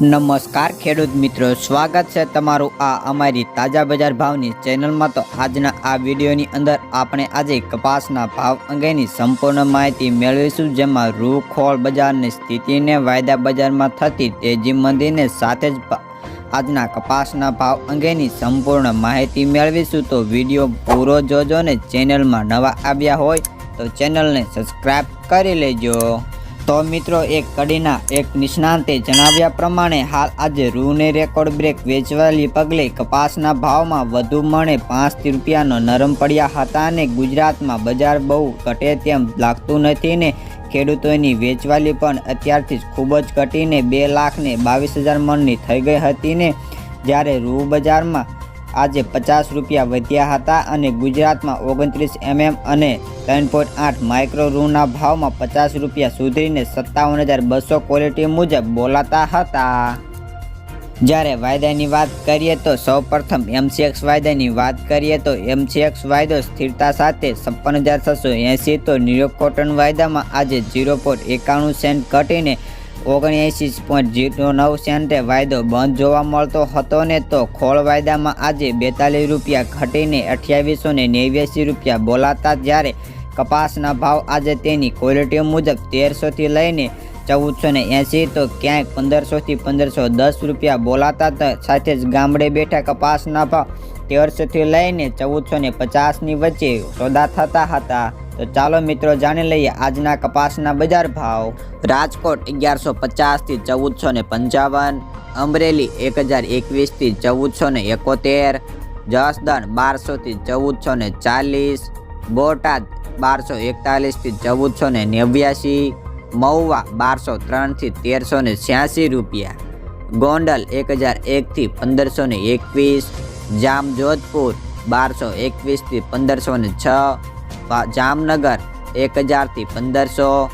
નમસ્કાર ખેડૂત મિત્રો, સ્વાગત છે તમારું આ અમારી તાજા બજાર ભાવની ચેનલમાં. તો આજના આ વિડીયોની અંદર આપણે આજે કપાસના ભાવ અંગેની સંપૂર્ણ માહિતી મેળવીશું, જેમાં રૂ ખોળ બજારની સ્થિતિને વાયદા બજારમાં થતી તેજી મંદીને સાથે જ આજના કપાસના ભાવ અંગેની સંપૂર્ણ માહિતી મેળવીશું. તો વીડિયો પૂરો જોજો ને ચેનલમાં નવા આવ્યા હોય તો ચેનલને સબસ્ક્રાઈબ કરી લેજો. તો મિત્રો, એક કડીના એક નિષ્ણાંતે જણાવ્યા પ્રમાણે, હાલ આજે રૂને રેકોર્ડ બ્રેક વેચવાલી પગલે કપાસના ભાવમાં વધુ મણે પાંચથી રૂપિયાનો નરમ પડ્યા હતા અને ગુજરાતમાં બજાર બહુ ઘટે તેમ લાગતું નથી ને ખેડૂતોની વેચવાલી પણ અત્યારથી જ ખૂબ જ ઘટીને બે લાખને બાવીસ હજાર મણની થઈ ગઈ હતી ને જ્યારે રૂ બજારમાં આજે પચાસ રૂપિયા વધ્યા હતા અને ગુજરાતમાં ઓગણત્રીસ એમએમ અને ત્રણ પોઈન્ટ આઠ માઇક્રો રૂના ભાવમાં પચાસ રૂપિયા સુધરીને સત્તાવન હજાર બસો ક્વોલિટી મુજબ બોલાતા હતા. જ્યારે વાયદાની વાત કરીએ તો સૌપ્રથમ એમસીએક્સ વાયદાની વાત કરીએ તો એમસીએક્સ વાયદો સ્થિરતા સાથે છપ્પન હજાર છસો એંસી તો ન્યુયોર્ક કોટન વાયદામાં આજે ઝીરો પોઈન્ટ એકાણું સેન્ટ ઘટીને ઓગણએંસી પોઈન્ટ જીરો નવ સેન્ટે વાયદો બંધ જોવા મળતો હતો ને તો ખોળ વાયદામાં આજે બેતાલીસ રૂપિયા ઘટીને અઠ્યાવીસો ને નેવ્યાસી રૂપિયા બોલાતા જ્યારે કપાસના ભાવ આજે તેની ક્વોલિટી મુજબ તેરસોથી લઈને ચૌદસો ને એંસી તો ક્યાંક પંદરસોથી પંદરસો દસ રૂપિયા બોલાતા સાથે જ ગામડે બેઠા કપાસના ભાવ તેરસોથી લઈને ચૌદસો ને પચાસની વચ્ચે સોદા થતા હતા. તો ચાલો મિત્રો જાણી લઈએ આજના કપાસના બજાર ભાવ. રાજકોટ અગિયારસો પચાસથી ચૌદસો ને પંચાવન, અમરેલી એક હજાર એકવીસથી ચૌદસો ને એકોતેર, જસદણ બારસોથી ચૌદસો ને ચાલીસ, બોટાદ બારસો એકતાલીસથી ચૌદસો ને નેવ્યાસી મહુવા બારસો ત્રણથી તેરસો ને છ્યાસી રૂપિયા, ગોંડલ એક હજાર એકથી પંદરસો ને એકવીસ, જામજોધપુર બારસો એકવીસથી પંદરસો ને છ જામનગર એક હજારથી પંદરસો,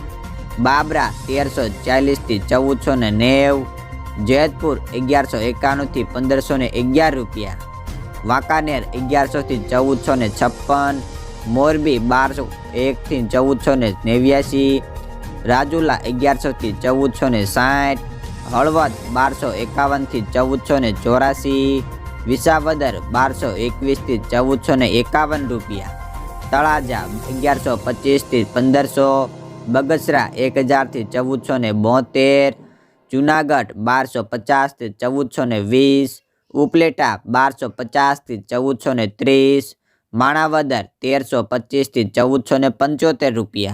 બાબરા તેરસો ચાલીસથી ચૌદસો ને નેવ, જેતપુર અગિયારસો એકાણુંથી પંદરસો ને અગિયાર રૂપિયા, વાંકાનેર અગિયારસોથી ચૌદસો ને છપ્પન, મોરબી બારસો એકથી ચૌદસો ને નેવ્યાસી, રાજુલા અગિયારસોથી ચૌદસો ને સાઠ, હળવદ બારસો એકાવનથી ચૌદસો ને ચોરાસી, વિસાવદર બારસો એકવીસથી ચૌદસો ને એકાવન રૂપિયા. તળાજા અગિયારસો પચીસથી પંદરસો, બગસરા એક હજારથી ચૌદસો ને બોતેર, જુનાગઢ બારસો પચાસથી ચૌદસો ને વીસ, ઉપલેટા બારસો પચાસથી ચૌદસો ને ત્રીસ, માણાવદર તેરસો પચીસથી ચૌદસો ને પંચોતેર રૂપિયા.